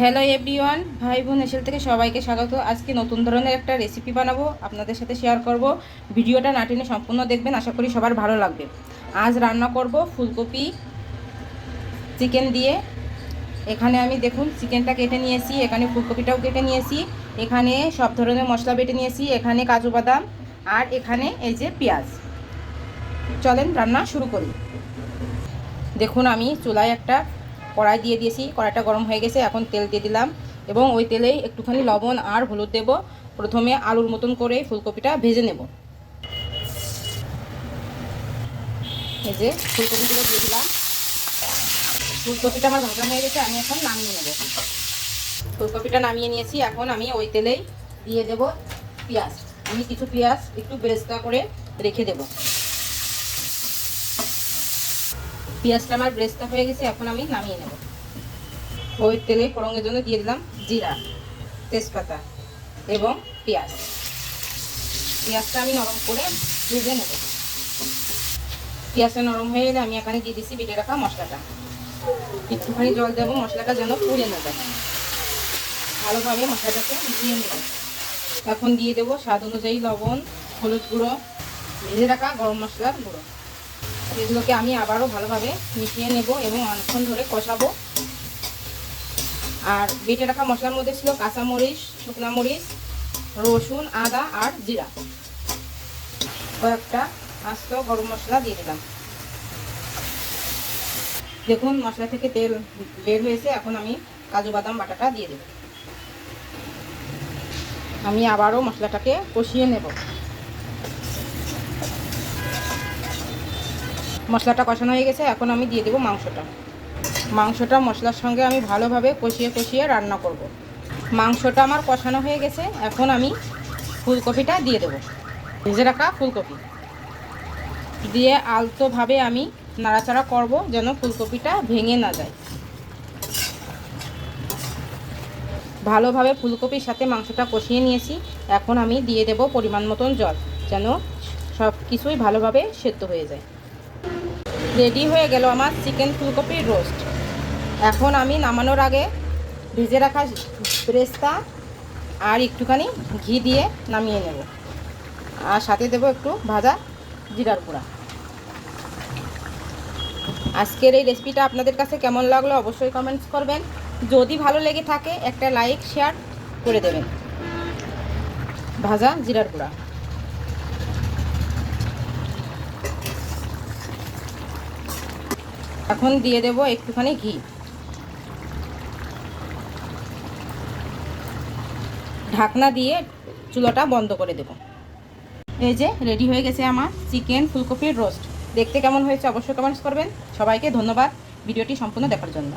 Hello everyone ভাই বোন এসেল থেকে সবাইকে স্বাগত। আজকে নতুন ধরনের একটা রেসিপি বানাবো, আপনাদের সাথে শেয়ার করব। ভিডিওটা না টেনে সম্পূর্ণ দেখবেন, আশা করি সবার ভালো লাগবে। আজ রান্না করব ফুলকপি চিকেন দিয়ে। এখানে আমি দেখুন চিকেনটা কেটে নিয়েছি, এখানে ফুলকপিটাও কেটে নিয়েছি, এখানে সব ধরনের মশলা বেটে নিয়েছি, এখানে কাজু বাদাম, আর এখানে এই যে পেঁয়াজ। চলেন রান্না শুরু করি। দেখুন, আমি চুলায় একটা কড়াই দিয়ে দিয়েছি। কড়াইটা গরম হয়ে গেছে, এখন তেল দিয়ে দিলাম। এবং ওই তেলেই একটুখানি লবণ আর হলুদ দেব। প্রথমে আলুর মতন করে ফুলকপিটা ভেজে নেব। ভেজে ফুলকপিগুলো দিয়ে দিলাম। ফুলকপিটা আমার ভাজা হয়ে গেছে, আমি এখন নামিয়ে নেব। ফুলকপিটা নামিয়ে নিয়েছি, এখন আমি ওই তেলেই দিয়ে দেব পেঁয়াজ। আমি কিছু পেঁয়াজ একটু বেরেস্তা করে রেখে দেবো। পেঁয়াজটা আমার ব্রেস্তা হয়ে গেছে, এখন আমি নামিয়ে নেব। ওই তেলে ফোড়নের জন্য দিয়ে দিলাম জিরা, তেজপাতা এবং পেঁয়াজ। পেঁয়াজটা আমি নরম করে ভেজে নেব। পেঁয়াজটা নরম হয়ে গেলে আমি এখানে দিয়ে দিচ্ছি বেটে রাখা মশলাটা। একটুখানি জল দেবো, মশলাটা যেন পুড়ে না যায়। ভালোভাবে মশলাটাকে মিশিয়ে নেব। এখন দিয়ে দেবো স্বাদ অনুযায়ী লবণ, হলুদ গুঁড়ো, ভেজে রাখা গরম মশলার গুঁড়ো। এগুলোকে আমি আবারও ভালোভাবে মিশিয়ে নেব এবং অনেকক্ষণ ধরে কষাবো। আর বেটে রাখা মশলার মধ্যে ছিল কাঁচামরিচ মরিচ, রসুন, আদা আর জিরা। কয়েকটা আস্ত গরম মশলা দিয়ে দিলাম। দেখুন, মশলা থেকে তেল বের হয়েছে। এখন আমি কাজু বাদাম বাটাটা দিয়ে দেব। আমি আবারও মশলাটাকে কষিয়ে নেব। মশলাটা কষানো হয়ে গেছে, এখন আমি দিয়ে দেবো মাংসটা। মাংসটা মশলার সঙ্গে আমি ভালোভাবে কষিয়ে কষিয়ে রান্না করব। মাংসটা আমার কষানো হয়ে গেছে, এখন আমি ফুলকপিটা দিয়ে দেবো। ভেজে রাখা ফুলকপি। দিয়ে আলতোভাবে আমি নাড়াচাড়া করব যেন ফুলকপিটা ভেঙে না যায়। ভালোভাবে ফুলকপির সাথে মাংসটা কষিয়ে নিয়েছি, এখন আমি দিয়ে দেব পরিমাণ মতন জল, যেন সব কিছুই ভালোভাবে সেদ্ধ হয়ে যায়। রেডি হয়ে গেল আমার চিকেন ফুলকপির রোস্ট। এখন আমি নামানোর আগে ভেজে রাখা ব্রেস্তা আর একটুখানি ঘি দিয়ে নামিয়ে নেব। আর সাথে দেবো একটু ভাজা জিরার পোড়া আজকের এই রেসিপিটা আপনাদের কাছে কেমন লাগল অবশ্যই কমেন্টস করবেন। যদি ভালো লেগে থাকে, একটা লাইক শেয়ার করে দেবেন। ভাজা জিরার গুঁড়া। এখন দিয়ে দেব একটুখানি ঘি। ঢাকনা দিয়ে চুলোটা বন্ধ করে দেব। এই যে রেডি হয়ে গেছে আমার চিকেন ফুলকপির রোস্ট। দেখতে কেমন হয়েছে অবশ্যই কমেন্টস করবেন। সবাইকে ধন্যবাদ। ভিডিওটি সম্পূর্ণ দেখার জন্য।